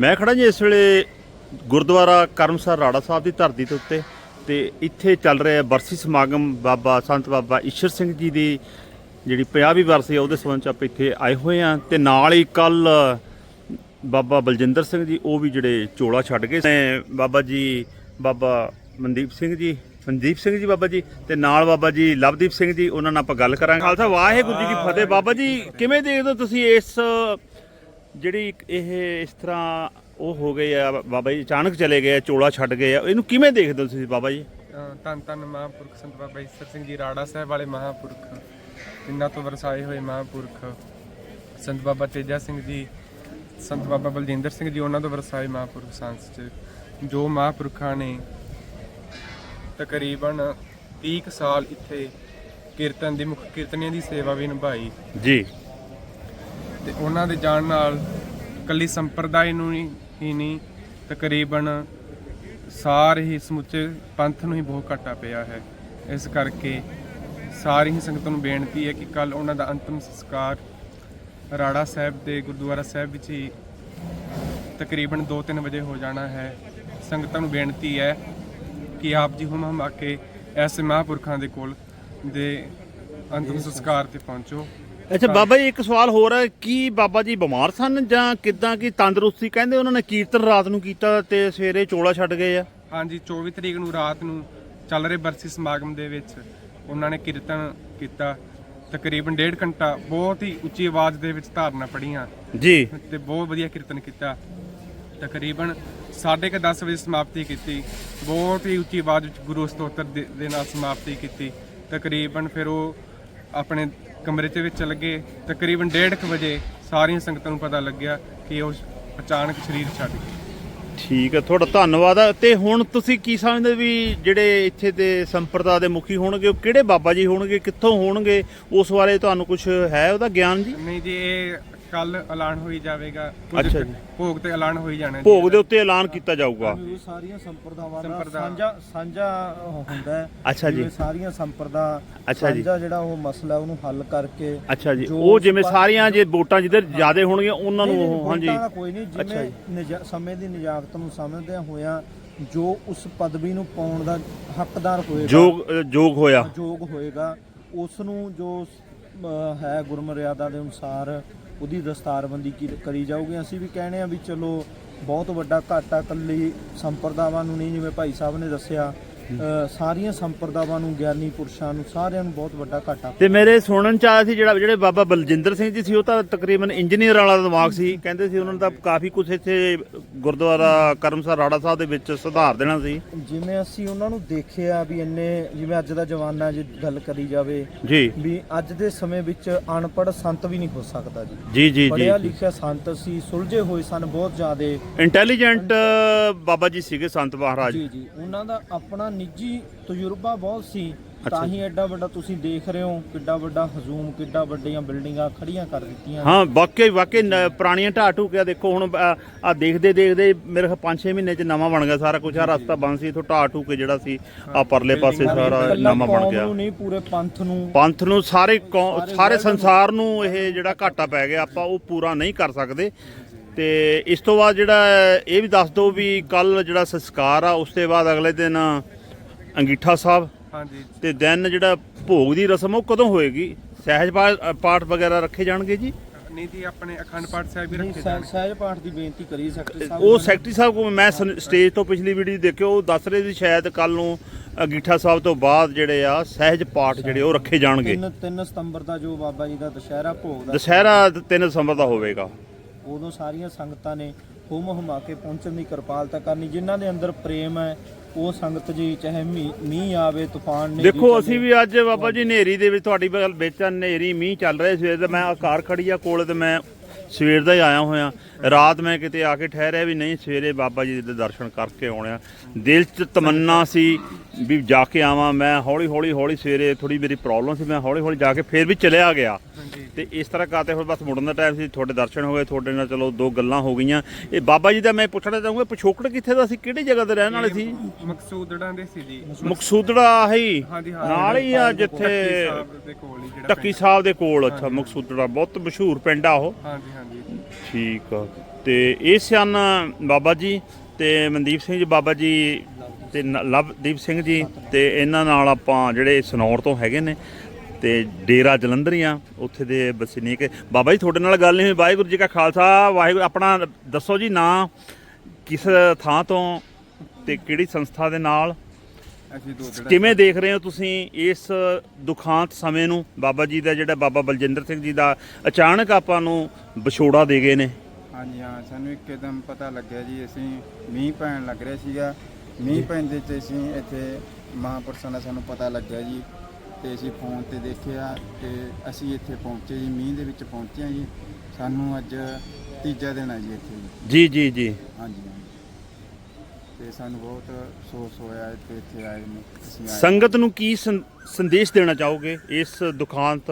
ਮੈਂ ਖੜਾ ਜੀ ਇਸ ਵੇਲੇ ਗੁਰਦੁਆਰਾ ਕਰਮਸਰ ਰਾੜਾ ਸਾਹਿਬ ਦੀ ਧਰਤੀ ਦੇ ਉੱਤੇ ਤੇ ਇੱਥੇ ਚੱਲ ਰਿਹਾ ਬਰਸੀ ਸਮਾਗਮ ਬਾਬਾ ਸੰਤ ਬਾਬਾ ਈਸ਼ਰ ਸਿੰਘ ਜੀ ਦੀ ਜਿਹੜੀ 50ਵੀਂ ਬਰਸੀ ਹੈ ਉਹਦੇ ਸੰਬੰਧ ਚ ਆਪਾਂ ਇੱਥੇ ਆਏ ਹੋਏ ਆ ਤੇ ਨਾਲ ਹੀ ਕੱਲ ਬਾਬਾ ਬਲਜਿੰਦਰ ਸਿੰਘ ਜੀ, ਉਹ ਵੀ ਜਿਹੜੇ ਚੋਲਾ ਛੱਡ ਗਏ ਨੇ, ਬਾਬਾ ਜੀ, ਬਾਬਾ ਮਨਦੀਪ ਸਿੰਘ ਜੀ, ਮਨਦੀਪ ਸਿੰਘ ਜੀ ਬਾਬਾ ਜੀ ਤੇ ਨਾਲ ਬਾਬਾ ਜੀ ਲਵਦੀਪ ਸਿੰਘ ਜੀ, ਉਹਨਾਂ ਨਾਲ ਆਪਾਂ ਗੱਲ ਕਰਾਂਗੇ। ਖਾਲਸਾ ਵਾਹਿਗੁਰੂ ਜੀ ਕੀ ਫਤਿਹ। ਬਾਬਾ ਜੀ, ਕਿਵੇਂ ਦੇਖਦੇ ਹੋ ਤੁਸੀਂ ਇਸ ਜਿਹੜੀ ਇੱਕ ਇਹ ਇਸ ਤਰ੍ਹਾਂ ਉਹ ਹੋ ਗਏ ਆ ਬਾਬਾ ਜੀ ਅਚਾਨਕ ਚਲੇ ਗਏ ਆ ਚੋਲਾ ਛੱਡ ਗਏ ਆ। ਇਹਨੂੰ ਕਿਵੇਂ ਦੇਖਦੇ ਹੋ ਤੁਸੀਂ ਬਾਬਾ ਜੀ? ਅ, ਧੰਨ ਧੰਨ ਮਹਾਂਪੁਰਖ ਸੰਤ ਬਾਬਾ ਈਸਰ ਸਿੰਘ ਜੀ ਰਾੜਾ ਸਾਹਿਬ ਵਾਲੇ ਮਹਾਂਪੁਰਖ। ਜਿਨ੍ਹਾਂ ਤੋਂ ਵਰਸਾਏ ਹੋਏ ਮਹਾਂਪੁਰਖ। ਸੰਤ ਬਾਬਾ ਤੇਜਾ ਸਿੰਘ ਜੀ ਸੰਤ ਬਾਬਾ ਬਲਜਿੰਦਰ ਸਿੰਘ ਜੀ ਉਹਨਾਂ ਤੋਂ ਵਰਸਾਏ ਮਹਾਂਪੁਰਖ ਸੰਸ ਚ। ਜੋ ਮਹਾਂਪੁਰਖਾਂ ਨੇ ਤਕਰੀਬਨ 30 ਕੁ ਸਾਲ ਇੱਥੇ ਕੀਰਤਨ ਦੀ ਮੁੱਖ ਕੀਰਤਨੀਆਂ ਦੀ ਸੇਵਾ ਵੀ ਨਿਭਾਈ। ਜੀ। ਤੇ ਉਹਨਾਂ ਦੇ ਜਾਣ ਨਾਲ ਕੱਲੀ ਸੰਪਰਦਾਇ ਨੂੰ ਹੀ ਨਹੀਂ, ਤਕਰੀਬਨ ਸਾਰੇ ਹੀ ਸਮੁੱਚੇ ਪੰਥ ਨੂੰ ਹੀ ਬਹੁਤ ਘਾਟਾ ਪਿਆ ਹੈ। ਇਸ ਕਰਕੇ ਸਾਰੀ ਹੀ ਸੰਗਤ ਨੂੰ ਬੇਨਤੀ ਹੈ ਕਿ ਕੱਲ ਉਹਨਾਂ ਦਾ ਅੰਤਮ ਸੰਸਕਾਰ ਰਾੜਾ ਸਾਹਿਬ ਦੇ ਗੁਰਦੁਆਰਾ ਸਾਹਿਬ ਵਿੱਚ ਹੀ ਤਕਰੀਬਨ 2-3 ਵਜੇ ਹੋ ਜਾਣਾ ਹੈ। ਸੰਗਤਾਂ ਨੂੰ ਬੇਨਤੀ ਹੈ ਕਿ ਆਪ ਜੀ ਹੁਮ ਆ ਕੇ ਐਸੇ ਮਹਾਂਪੁਰਖਾਂ ਦੇ ਕੋਲ ਦੇ ਅੰਤਮ ਸੰਸਕਾਰ ਤੇ ਪਹੁੰਚੋ। ਅੱਛਾ ਬਾਬਾ ਜੀ ਇੱਕ ਸਵਾਲ ਹੋਰ ਹੈ ਕੀ ਬਾਬਾ ਜੀ ਬਿਮਾਰ ਸਨ ਜਾਂ ਕਿਦਾਂ ਕੀ ਤੰਦਰੁਸਤੀ ਕਹਿੰਦੇ ਉਹਨਾਂ ਨੇ ਕੀਰਤਨ ਰਾਤ ਨੂੰ ਕੀਤਾ ਤੇ ਸਵੇਰੇ ਚੋਲਾ ਛੱਡ ਗਏ ਆ? ਹਾਂਜੀ 24 ਤਰੀਕ ਨੂੰ ਰਾਤ ਨੂੰ ਚੱਲ ਰਹੇ ਬਰਸੀ ਸਮਾਗਮ ਦੇ ਵਿੱਚ ਉਹਨਾਂ ਨੇ ਕੀਰਤਨ ਕੀਤਾ। ਤਕਰੀਬਨ ਡੇਢ ਘੰਟਾ ਬਹੁਤ ਹੀ ਉੱਚੀ ਆਵਾਜ਼ ਦੇ ਵਿੱਚ ਧਾਰਨਾ ਪੜੀਆਂ ਜੀ। ਤੇ ਬਹੁਤ ਵਧੀਆ ਕੀਰਤਨ ਕੀਤਾ। ਤਕਰੀਬਨ 10:30 ਵਜੇ ਸਮਾਪਤੀ ਕੀਤੀ। ਬਹੁਤ ਹੀ ਉੱਚੀ ਆਵਾਜ਼ ਵਿੱਚ ਗੁਰੂ ਸਤੋਤਰ ਦੇ ਨਾਲ ਸਮਾਪਤੀ ਕੀਤੀ। ਤਕਰੀਬਨ ਫਿਰ ਉਹ ਆਪਣੇ ਕਮਰੇ ਦੇ ਵਿੱਚ ਚਲੇ ਗਏ ਤਕਰੀਬਨ 1:30 ਵਜੇ ਸਾਰੀਆਂ ਸੰਗਤਾਂ ਨੂੰ ਪਤਾ ਲੱਗਿਆ ਕਿ ਉਹ ਅਚਾਨਕ ਸਰੀਰ ਛੱਡ ਗਏ। ਠੀਕ ਹੈ ਤੁਹਾਡਾ ਧੰਨਵਾਦ ਆ। ਤੇ ਹੁਣ ਤੁਸੀਂ ਕੀ ਸਮਝਦੇ ਵੀ ਜਿਹੜੇ ਇੱਥੇ ਦੇ ਸੰਪਰਦਾ ਦੇ ਮੁਖੀ ਹੋਣਗੇ ਉਹ ਕਿਹੜੇ ਬਾਬਾ ਜੀ ਹੋਣਗੇ ਕਿੱਥੋਂ ਹੋਣਗੇ? ਉਸ ਬਾਰੇ ਤੁਹਾਨੂੰ ਕੁਝ ਹੈ ਉਹਦਾ ਗਿਆਨ ਜੀ? ਨਹੀਂ ਜੀ ਇਹ ਕੱਲ ਐਲਾਨ ਹੋਈ ਜਾਵੇਗਾ ਕੁਝ ਅੱਛਾ ਜੀ। ਭੋਗ ਤੇ ਐਲਾਨ ਹੋਈ ਜਾਣਾ ਜੀ ਭੋਗ ਦੇ ਉੱਤੇ ਐਲਾਨ ਕੀਤਾ ਜਾਊਗਾ ਇਹ ਸਾਰੀਆਂ ਸੰਪਰਦਾਵਾਂ ਦਾ ਸੰਪਰਦਾ। ਸਾਂਝਾ ਸਾਂਝਾ ਉਹ ਹੁੰਦਾ ਹੈ ਅੱਛਾ ਜੀ। ਜਿਵੇਂ ਸਾਰੀਆਂ ਸੰਪਰਦਾ ਅੱਛਾ ਜੀ। ਸਾਂਝਾ ਜਿਹੜਾ ਉਹ ਮਸਲਾ ਉਹਨੂੰ ਹੱਲ ਕਰਕੇ ਅੱਛਾ ਜੀ ਜੋ ਉਹ ਜਿਵੇਂ ਸਾਰੀਆਂ ਜੇ ਵੋਟਾਂ ਜਿੱਧਰ ਜ਼ਿਆਦਾ ਹੋਣਗੀਆਂ ਉਹਨਾਂ ਨੂੰ ਨਹੀਂ, ਨਹੀਂ, ਉਹ- ਹਾਂਜੀ ਵੋਟਾਂ ਦਾ ਕੋਈ ਨਹੀਂ ਅੱਛਾ ਜਿਵੇਂ। ਨਿਜਾ- ਸਮੇਂ ਦੀ ਨਿਜਾਕਤ ਨੂੰ ਸਮਝਦਿਆਂ ਹੋਇਆਂ ਜੋ ਉਸ ਪਦਵੀ ਨੂੰ ਪਾਉਣ ਦਾ ਹੱਕਦਾਰ ਹੋਏਗਾ ਜੋਗ ਅ, ਜੋਗ ਹੋਇਆ ਯੋਗ ਹੋਏਗਾ ਉਸ ਨੂੰ ਜੋ ਅਹ, ਹੈ ਗੁਰਮਰਿਆਦਾ ਦੇ ਅਨੁਸਾਰ ਉਹਦੀ ਦਸਤਾਰਬੰਦੀ ਕੀ- ਕਰੀ ਜਾਊਗੀ? ਅਸੀਂ ਵੀ ਕਹਿੰਦੇ ਆ ਵੀ ਚਲੋ, ਬਹੁਤ ਵੱਡਾ ਘਾਟਾ ਕੱਲੀ ਸੰਪਰਦਾਵਾਂ ਨੂੰ ਨਹੀਂ, ਜਿਵੇਂ ਭਾਈ ਸਾਹਿਬ ਨੇ ਦੱਸਿਆ। ਸਾਰੀਆਂ ਸੰਪਰਦਾਵਾਂ ਨੂੰ ਗਿਆਨੀ ਪੁਰਸ਼ਾਂ ਨੂੰ ਸਾਰਿਆਂ ਨੂੰ ਬਹੁਤ ਵੱਡਾ ਘਾਟਾ ਤੇ ਮੇਰੇ ਸੁਣਨ ਚ ਆਇਆ ਸੀ ਜਿਹੜਾ ਜਿਹੜੇ ਬਾਬਾ ਬਲਜਿੰਦਰ ਸਿੰਘ ਜੀ ਸੀ ਉਹ ਤਾਂ ਤਕਰੀਬਨ ਇੰਜੀਨੀਅਰ ਵਾਲਾ ਦਿਮਾਗ ਸੀ। ਕਹਿੰਦੇ ਸੀ ਉਹਨਾਂ ਨੇ ਤਾਂ ਕਾਫੀ ਕੁਝ ਇੱਥੇ ਗੁਰਦੁਆਰਾ ਕਰਮਸਰ ਰਾੜਾ ਸਾਹਿਬ ਦੇ ਵਿੱਚ ਸੁਧਾਰ ਦੇਣਾ ਸੀ। ਜਿਵੇਂ ਅਸੀਂ ਉਹਨਾਂ ਨੂੰ ਦੇਖਿਆ ਵੀ ਇੰਨੇ ਜਿਵੇਂ ਅੱਜ ਦਾ ਜਵਾਨਾ ਜੇ ਗੱਲ ਕਰੀ ਜਾਵੇ ਜੀ। ਵੀ ਅੱਜ ਦੇ ਸਮੇਂ ਵਿੱਚ ਅਨਪੜ੍ਹ ਸੰਤ ਵੀ ਨਹੀਂ ਹੋ ਸਕਦਾ ਜੀ। ਜੀ ਜੀ ਪੜਿਆ ਜੀ। ਲਿਖਿਆ ਸੰਤ ਸੀ ਸੁਲਝੇ ਹੋਏ ਸਨ ਬਹੁਤ ਜ਼ਿਆਦੇ। ਇੰਟੈਲੀਜੈਂਟ ਬਾਬਾ ਜੀ ਸੀਗੇ ਸੰਤ ਮਹਾਰਾਜ। ਜੀ ਜੀ ਉਹਨਾਂ ਦਾ ਆਪਣਾ ਨਿੱਜੀ ਤਜਰਬਾ ਬਹੁਤ ਸੀ ਤਾਂ ਹੀ ਐਡਾ ਵੱਡਾ ਤੁਸੀਂ ਦੇਖ ਰਹੇ ਹੋ ਕਿੱਡਾ ਵੱਡਾ ਹਜੂਮ ਕਿੱਡਾ ਵੱਡੀਆਂ ਬਿਲਡਿੰਗਾਂ ਖੜੀਆਂ ਕਰ ਦਿੱਤੀਆਂ। ਹਾਂ ਵਾਕਈ ਵਾਕਈ ਨ- ਪੁਰਾਣੀਆਂ ਢਾਹ ਢੂਕਿਆ ਦੇਖੋ ਹੁਣ ਆ ਦੇਖਦੇ ਦੇਖਦੇ ਮੇਰੇ ਖਿਆਲ 5-6 ਮਹੀਨੇ ਚ ਨਵਾਂ ਬਣ ਗਿਆ ਸਾਰਾ ਕੁਝ ਆ ਰਸਤਾ ਬੰਦ ਸੀ ਇਥੋਂ ਢਾਹ ਢੂਕੇ ਜਿਹੜਾ ਸੀ ਆ ਪਰਲੇ ਪਾਸੇ ਸਾਰਾ ਇਕੱਲਾ ਨਵਾਂ ਬਣ ਕੌਮ ਗਿਆ। ਨੂੰ ਨਹੀਂ ਪੂਰੇ ਪੰਥ ਨੂੰ। ਪੰਥ ਨੂੰ ਸਾਰੇ ਕੌ- ਸਾਰੇ ਸੰਸਾਰ ਨੂੰ ਇਹ ਜਿਹੜਾ ਘਾਟਾ ਪੈ ਗਿਆ ਆਪਾਂ ਉਹ ਪੂਰਾ ਨਹੀਂ ਕਰ ਸਕਦੇ। ਤੇ ਇਸ ਤੋਂ ਬਾਅਦ ਜਿਹੜਾ ਇਹ ਵੀ ਦੱਸ ਦਿਓ ਵੀ ਕੱਲ ਜਿਹੜਾ ਸੰਸਕਾਰ ਆ ਉਸ ਤੋਂ ਬਾਅਦ ਅਗਲੇ ਦਿਨ ਅੰਗੀਠਾ ਸਾਹਿਬ। ਹਾਂਜੀ। ਤੇ ਦਿਨ ਜਿਹੜਾ ਭੋਗ ਦੀ ਰਸਮ ਉਹ ਕਦੋਂ ਹੋਏਗੀ? ਸਹਿਜ ਪਾ- ਪਾਠ ਵਗੈਰਾ ਰੱਖੇ ਜਾਣਗੇ ਜੀ? ਨਹੀਂ ਜੀ ਆਪਣੇ ਅਖੰਡ ਪਾਠ ਸਾਹਿਬ ਵੀ ਰੱਖੇ ਜਾਣਗੇ। ਸਹਿਜ ਪਾਠ ਦੀ ਬੇਨਤੀ ਕਰੀ ਸਕਦੇ ਉਹ ਸੈਕਟਰੀ ਸਾਹਿਬ ਕੋਲ ਮੈਂ ਸਨ- ਸਟੇਜ ਤੋਂ ਪਿਛਲੀ ਵੀਡੀਓ ਦੇਖਿਓ ਉਹ ਦੱਸ ਰਹੇ ਸੀ ਸ਼ਾਇਦ ਕੱਲ ਨੂੰ ਅੰਗੀਠਾ ਸਾਹਿਬ ਤੋਂ ਬਾਅਦ ਜਿਹੜੇ ਆ ਸਹਿਜ ਪਾਠ ਜਿਹੜੇ ਉਹ ਰੱਖੇ ਜਾਣਗੇ। 3 3 ਸਤੰਬਰ ਦਾ ਜੋ ਬਾਬਾ ਜੀ ਦਾ ਦੁਸ਼ਹਿਰਾ ਭੋਗ ਦਾ ਦੁਸਹਿਰਾ 3 ਦਸੰਬਰ ਦਾ ਹੋਵੇਗਾ। ਉਦੋਂ ਸਾਰੀਆਂ ਸੰਗਤਾਂ ਨੇ ਹੁਮ ਹੁਮਾ ਕੇ ਪਹੁੰਚਣ ਦੀ ਕਿਰਪਾਲਤਾ ਕਰਨੀ ਜਿਨ੍ਹਾਂ ਦੇ ਅੰਦਰ ਪ੍ਰੇਮ ਹੈ ਉਹ ਸੰਗਤ ਜੀ ਚਾਹੇ ਮੀਂਹ ਮੀਂਹ ਆਵੇ ਤੂਫਾਨ ਨੇ ਦੇਖੋ ਅਸੀਂ ਵੀ ਅੱਜ ਬਾਬਾ ਜੀ ਨੇਰੀ ਦੇ ਵਿੱਚ ਤੁਹਾਡੀ ਗੱਲ ਵਿੱਚ ਨੇਰੀ ਮੀਂਹ ਚੱਲ ਰਿਹਾ ਸਵੇਰ ਦਾ। ਮੈਂ ਆ ਕਾਰ ਖੜੀ ਆ ਕੋਲ ਤੇ ਮੈਂ ਸਵੇਰ ਦਾ ਹੀ ਆਇਆ ਹੋਇਆ। ਰਾਤ ਮੈਂ ਕਿਤੇ ਆ ਕੇ ਠਹਿਰਿਆ ਵੀ ਨਹੀਂ ਸਵੇਰੇ ਬਾਬਾ ਜੀ ਦੇ ਦਰਸ਼ਨ ਕਰਕੇ ਆਉਣਿਆ। ਦਿਲ 'ਚ ਤਮੰਨਾ ਸੀ ਵੀ ਜਾ ਕੇ ਆਵਾਂ ਮੈਂ ਹੌਲੀ ਹੌਲੀ ਹੌਲੀ ਸਵੇਰੇ ਥੋੜੀ ਮੇਰੀ ਪ੍ਰੋਬਲਮ ਸੀ ਮੈਂ ਹੌਲੀ ਹੌਲੀ ਜਾ ਕੇ ਫੇਰ ਵੀ ਚਲਿਆ ਗਿਆ। ਤੇ ਇਸ ਤਰ੍ਹਾਂ ਕਰਤੇ ਹੁਣ ਬਸ ਮੁੜਨ ਦਾ ਟਾਈਮ ਸੀ ਤੁਹਾਡੇ ਦਰਸ਼ਨ ਹੋ ਗਏ ਤੁਹਾਡੇ ਨਾਲ ਚਲੋ ਦੋ ਗੱਲਾਂ ਹੋ ਗਈਆਂ। ਇਹ ਬਾਬਾ ਜੀ ਦਾ ਮੈਂ ਪੁੱਛਣਾ ਚਾਹੂੰਗਾ ਪਿਛੋਕੜ ਕਿੱਥੇ ਦਾ ਸੀ ਕਿਹੜੀ ਜਗ੍ਹਾ ਤੇ ਰਹਿਣ ਵਾਲੇ ਸੀ? ਮਕਸੂਦੜਾਂ ਦੇ ਸੀ ਜੀ। ਮਕਸੂਦੜਾ ਆਹੀ। ਹਾਂਜੀ ਹਾਂ। ਨਾਲ ਹੀ ਆ ਢੱਕੀ ਜਿੱਥੇ ਸਾਹਿਬ ਦੇ ਕੋਲ ਹੀ ਜਿਹੜਾ ਟੱਕੀ ਸਾਹਿਬ ਦੇ ਕੋਲ ਅੱਛਾ ਮਕਸੂਦੜਾ ਬਹੁਤ ਮਸ਼ਹੂਰ ਪਿੰਡ ਆ ਉਹ। ਹਾਂਜੀ ਹਾਂਜੀ। ਠੀਕ ਆ। ਤੇ ਇਹ ਸਨ ਬਾਬਾ ਜੀ ਤੇ ਮਨਦੀਪ ਸਿੰਘ ਜੀ ਬਾਬਾ ਜੀ ਤੇ ਲਵਦੀਪ ਸਿੰਘ ਜੀ ਤੇ ਇਹਨਾਂ ਨਾਲ ਆਪਾਂ ਜਿਹੜੇ ਸਨੌਰ ਤੋਂ ਹੈਗੇ ਨੇ ਤੇ ਡੇਰਾ ਜਲੰਧਰੀਆਂ ਉੱਥੇ ਦੇ ਵਸਨੀਕ। ਬਾਬਾ ਜੀ ਤੁਹਾਡੇ ਨਾਲ ਗੱਲ ਨਹੀਂ ਹੋਈ। ਵਾਹਿਗੁਰੂ ਜੀ ਕਾ ਖਾਲਸਾ। ਵਾਹਿਗੁਰੂ ਆਪਣਾ ਦੱਸੋ ਜੀ ਨਾਂ ਕਿਸ ਥਾਂ ਤੋਂ ਤੇ ਕਿਹੜੀ ਸੰਸਥਾ ਦੇ ਨਾਲ? ਕਿਵੇਂ ਦੇਖ ਰਹੇ ਹੋ ਤੁਸੀਂ ਇਸ ਦੁਖਾਂਤ ਸਮੇਂ ਨੂੰ? ਬਾਬਾ ਜੀ ਦਾ ਜਿਹੜਾ ਬਾਬਾ ਬਲਜਿੰਦਰ ਸਿੰਘ ਜੀ ਦਾ ਅਚਾਨਕ ਆਪਾਂ ਨੂੰ ਵਿਛੋੜਾ ਦੇ ਗਏ ਨੇ। ਹਾਂਜੀ ਹਾਂ ਸਾਨੂੰ ਇੱਕਦਮ ਪਤਾ ਲੱਗਿਆ ਜੀ ਅਸੀਂ ਮੀਂਹ ਪੈਣ ਲੱਗ ਰਿਹਾ ਸੀਗਾ। ਮੀਂਹ ਪੈਂਦੇ ਤੇ ਅਸੀਂ ਇੱਥੇ ਮਹਾਂਪੁਰਸ਼ਾਂ ਦਾ ਸਾਨੂੰ ਪਤਾ ਲੱਗਿਆ ਜੀ ਤੇ ਅਸੀਂ ਫੋਨ ਤੇ ਦੇਖਿਆ ਤੇ ਅਸੀਂ ਇੱਥੇ ਪਹੁੰਚੇ ਜੀ ਮੀਂਹ ਦੇ ਵਿੱਚ ਪਹੁੰਚੇ ਹਾਂ ਜੀ। ਸਾਨੂੰ ਅੱਜ ਤੀਜਾ ਦਿਨ ਹੈ ਜੀ ਇੱਥੇ ਜੀ। ਜੀ ਜੀ ਜੀ। ਹਾਂਜੀ ਹਾਂਜੀ। ਤੇ ਸਾਨੂੰ ਬਹੁਤ ਅਫਸੋਸ ਹੋਇਆ ਤੇ ਇੱਥੇ ਆਏ ਨੂੰ ਅਸੀਂ ਆਏ ਸੰਗਤ ਨੂੰ ਕੀ ਸੰ- ਸੰਦੇਸ਼ ਦੇਣਾ ਚਾਹੋਗੇ? ਇਸ ਦੁਖਾਂਤ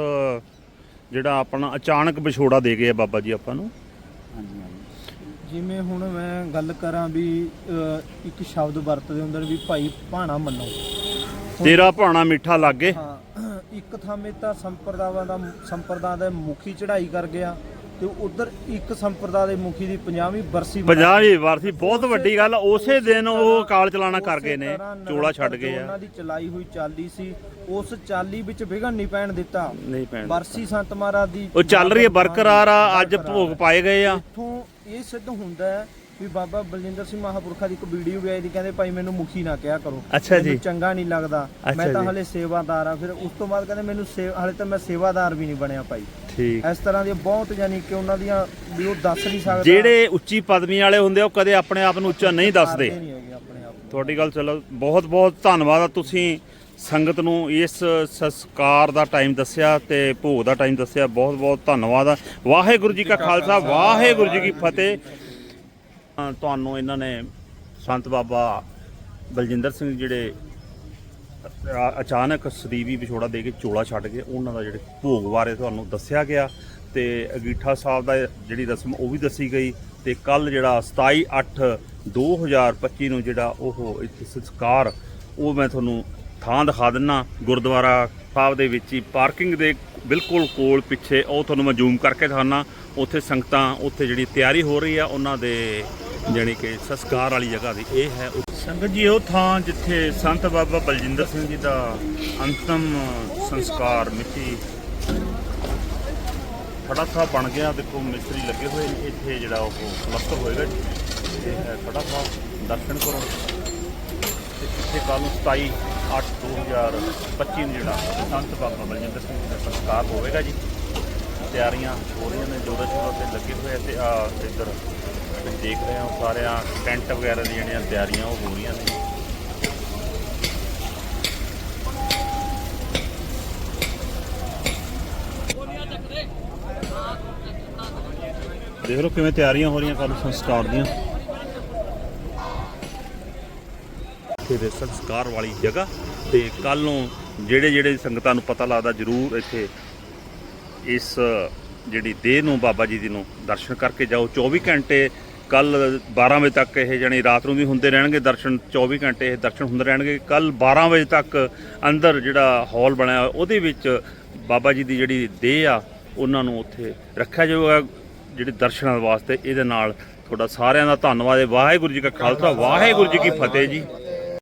ਜਿਹੜਾ ਆਪਣਾ ਅਚਾਨਕ ਵਿਛੋੜਾ ਦੇ ਗਏ ਆ ਬਾਬਾ ਜੀ ਆਪਾਂ ਨੂੰ? ਹਾਂਜੀ ਹਾਂਜੀ। ਜਿਵੇਂ ਹੁਣ ਮੈਂ ਗੱਲ ਕਰਾਂ ਵੀ ਅ, ਇੱਕ ਸ਼ਬਦ ਵਰਤਦੇ ਹੁੰਦੇ ਨੇ ਵੀ ਭਾਈ ਭਾਣਾ ਮੰਨੋ। ਤੇਰਾ ਭਾਣਾ ਮਿੱਠਾ ਲੱਗੇ। ਹਾਂ ਇੱਕ ਥਾਮੇ ਤਾਂ ਸੰਪਰਦਾਵਾਂ ਦਾ ਸੰਪਰਦਾ ਦੇ ਮੁਖੀ ਚੜ੍ਹਾਈ ਕਰ ਗਿਆ। ਤੇ ਉਧਰ ਇੱਕ ਸੰਪਰਦਾ ਦੇ ਮੁਖੀ ਦੀ 50ਵੀਂ ਬਰਸੀ ਮਨਾਈ। 50ਵੀਂ ਵਾਰ ਸੀ ਬਹੁਤ ਵੱਡੀ ਗੱਲ ਉਸੇ ਦਿਨ ਉਹ ਕਾਲ ਚਲਾਣਾ ਕਰ ਗਏ ਨੇ ਚੋਲਾ ਛੱਡ ਗਏ ਉਹਨਾਂ ਆ ਦੀ ਚਲਾਈ ਹੋਈ ਚਾਲੀ ਸੀ। ਉਸ ਚਾਲੀ ਵਿੱਚ ਵਿਘਨ ਨਹੀਂ ਪੈਣ ਦਿੱਤਾ। ਨਹੀਂ ਪੈਣ ਬਰਸੀ ਸੰਤ ਮਹਾਰਾਜ ਦੀ ਉਹ ਚੱਲ ਰਹੀ ਹੈ ਬਰਕਰਾਰ ਆ ਅੱਜ ਭੋਗ ਪਾਏ ਗਏ ਆ। ਇੱਥੋਂ ਇਹ ਸਿੱਧ ਹੁੰਦਾ ਹੈ ਵੀ ਬਾਬਾ ਬਲਜਿੰਦਰ ਸਿੰਘ ਮਹਾਪੁਰਖਾ ਦੀ ਇੱਕ ਵੀਡੀਓ ਵੀ ਆਈ ਦੀ ਕਹਿੰਦੇ ਭਾਈ ਮੈਨੂੰ ਮੁਖੀ ਨਾ ਕਿਹਾ ਕਰੋ। ਅੱਛਾ ਜੀ। ਚੰਗਾ ਨਹੀਂ ਲੱਗਦਾ। ਮੈਂ ਤਾਂ। ਹਲੇ ਸੇਵਾਦਾਰ ਆ ਫਿਰ ਉਸ ਤੋਂ ਬਾਅਦ ਕਹਿੰਦੇ ਮੈਨੂੰ ਹਲੇ ਤਾਂ ਮੈਂ ਸੇਵਾਦਾਰ ਵੀ ਨਹੀਂ ਬਣਿਆ ਭਾਈ। ਠੀਕ। ਇਸ ਤਰ੍ਹਾਂ ਦੀਆਂ ਬਹੁਤ ਯਾਨੀ ਕਿ ਉਹਨਾਂ ਦੀਆਂ ਵੀ ਉਹ ਦੱਸ ਨਹੀਂ ਸਕਦਾ। ਜਿਹੜੇ ਉੱਚੀ ਪਦਵੀ ਵਾਲੇ ਹੁੰਦੇ ਉਹ ਕਦੇ ਆਪਣੇ ਆਪ ਨੂੰ ਉੱਚਾ ਨਹੀਂ ਦੱਸਦੇ। ਤੁਹਾਡੀ ਗੱਲ ਚਲੋ ਬਹੁਤ ਬਹੁਤ ਧੰਨਵਾਦ ਆ ਤੁਸੀਂ ਸੰਗਤ ਨੂੰ ਇਸ ਸੰਸਕਾਰ ਦਾ ਟਾਈਮ ਦੱਸਿਆ ਤੇ ਭੋਗ ਦਾ ਟਾਈਮ ਦੱਸਿਆ। ਬਹੁਤ ਬਹੁਤ ਧੰਨਵਾਦ ਆ। ਵਾਹਿਗੁਰੂ ਜੀ ਕਾ ਖਾਲਸਾ ਵਾਹਿਗੁਰੂ ਜੀ ਕੀ ਫਤਿਹ। ਤੁਹਾਨੂੰ ਇਹਨਾਂ ਨੇ ਸੰਤ ਬਾਬਾ ਬਲਜਿੰਦਰ ਸਿੰਘ ਜਿਹੜੇ ਅਚਾਨਕ ਸਦੀਵੀ ਵਿਛੋੜਾ ਦੇ ਕੇ ਚੋਲਾ ਛੱਡ ਗਏ ਉਹਨਾਂ ਦਾ ਜਿਹੜੇ ਭੋਗ ਬਾਰੇ ਤੁਹਾਨੂੰ ਦੱਸਿਆ ਗਿਆ ਤੇ ਅਗੀਠਾ ਸਾਹਿਬ ਦਾ ਜਿਹੜੀ ਰਸਮ ਉਹ ਵੀ ਦੱਸੀ ਗਈ ਤੇ ਕੱਲ ਜਿਹੜਾ 27 8 2025 ਨੂੰ ਜਿਹੜਾ ਉਹ ਇੱਥੇ ਸੰਸਕਾਰ, ਉਹ ਮੈਂ ਤੁਹਾਨੂੰ ਥਾਂ ਦਿਖਾ ਦਿੰਨਾ। ਗੁਰਦੁਆਰਾ ਸਾਹਿਬ ਦੇ ਵਿੱਚ ਹੀ ਪਾਰਕਿੰਗ ਦੇ ਬਿਲਕੁਲ ਕੋਲ ਪਿੱਛੇ ਉਹ ਤੁਹਾਨੂੰ ਮੈਂ ਜ਼ੂਮ ਕਰਕੇ ਦਿਖਾਉਣਾ ਉੱਥੇ ਸੰਗਤਾਂ, ਉੱਥੇ ਜਿਹੜੀ ਤਿਆਰੀ ਹੋ ਰਹੀ ਆ, ਉਹਨਾਂ ਦੇ ਜਾਣੀ ਕਿ ਸੰਸਕਾਰ ਵਾਲੀ ਜਗ੍ਹਾ ਦੀ ਇਹ ਹੈ। ਸੰਗਤ ਜੀ, ਉਹ ਥਾਂ ਜਿੱਥੇ ਸੰਤ ਬਾਬਾ ਬਲਜਿੰਦਰ ਸਿੰਘ ਜੀ ਦਾ ਅੰਤਮ ਸੰਸਕਾਰ ਮਿੱਟੀ ਖੜਾ ਸਾਹਿਬ ਬਣ ਗਿਆ, ਦੇਖੋ ਮਿਸਤਰੀ ਲੱਗੇ ਹੋਏ ਨੇ, ਇੱਥੇ ਜਿਹੜਾ ਉਹ ਪਲਸਤਰ ਹੋਏਗਾ ਜੀ, ਇਹ ਹੈ ਖੜਾ ਸਾਹਿਬ ਦਰਸ਼ਨ ਕਰੋ। ਤੇ ਇੱਥੇ ਕੱਲ ਨੂੰ 27 8 2025 ਨੂੰ ਜਿਹੜਾ ਸੰਤ ਬਾਬਾ ਬਲਜਿੰਦਰ ਸਿੰਘ ਜੀ ਦਾ ਸੰਸਕਾਰ ਹੋਵੇਗਾ ਜੀ। ਤਿਆਰੀਆਂ ਹੋ ਰਹੀਆਂ ਨੇ ਜੋਰਾਂ ਸ਼ੋਰਾਂ ਤੇ ਲੱਗੇ ਹੋਏ ਆ ਤੇ ਆ ਇੱਧਰ ਤੁਸੀਂ ਦੇਖ ਰਹੇ ਹੋ ਸਾਰਿਆਂ ਟੈਂਟ ਵਗੈਰਾ ਦੀਆਂ ਜਿਹੜੀਆਂ ਤਿਆਰੀਆਂ ਉਹ ਹੋ ਰਹੀਆਂ ਨੇ। ਦੇਖ ਲਓ ਕਿਵੇਂ ਤਿਆਰੀਆਂ ਹੋ ਰਹੀਆਂ ਕੱਲ ਸੰਸਕਾਰ ਦੀਆਂ। ਇੱਥੇ ਦੇ ਸੰਸਕਾਰ ਵਾਲੀ ਜਗ੍ਹਾ ਤੇ ਕੱਲ ਨੂੰ ਜਿਹੜੇ ਜਿਹੜੇ ਸੰਗਤਾਂ ਨੂੰ ਪਤਾ ਲੱਗਦਾ ਜਰੂਰ ਇੱਥੇ ਇਸ ਜਿਹੜੀ ਦੇਹ ਨੂੰ ਬਾਬਾ ਜੀ ਦੀ ਨੂੰ ਦਰਸ਼ਨ ਕਰਕੇ ਜਾਓ। 24 ਘੰਟੇ ਕੱਲ 12 ਵਜੇ ਤੱਕ ਇਹ ਜਾਣੀ ਰਾਤ ਨੂੰ ਵੀ ਹੁੰਦੇ ਰਹਿਣਗੇ ਦਰਸ਼ਨ 24 ਘੰਟੇ ਇਹ ਦਰਸ਼ਨ ਹੁੰਦੇ ਰਹਿਣਗੇ। ਕੱਲ 12 ਵਜੇ ਤੱਕ ਅੰਦਰ ਜਿਹੜਾ ਹਾਲ ਬਣਿਆ ਉਹਦੇ ਵਿੱਚ ਬਾਬਾ ਜੀ ਦੀ ਜਿਹੜੀ ਦੇਹ ਆ, ਉਹਨਾਂ ਨੂੰ ਉੱਥੇ ਰੱਖਿਆ ਜਾਊਗਾ ਜਿਹੜੇ ਦਰਸ਼ਨਾਂ ਵਾਸਤੇ। ਇਹਦੇ ਨਾਲ ਤੁਹਾਡਾ ਸਾਰਿਆਂ ਦਾ ਧੰਨਵਾਦ ਹੈ। ਵਾਹਿਗੁਰੂ ਜੀ ਕਾ ਖਾਲਸਾ, ਵਾਹਿਗੁਰੂ ਜੀ ਕੀ ਫਤਿਹ ਜੀ।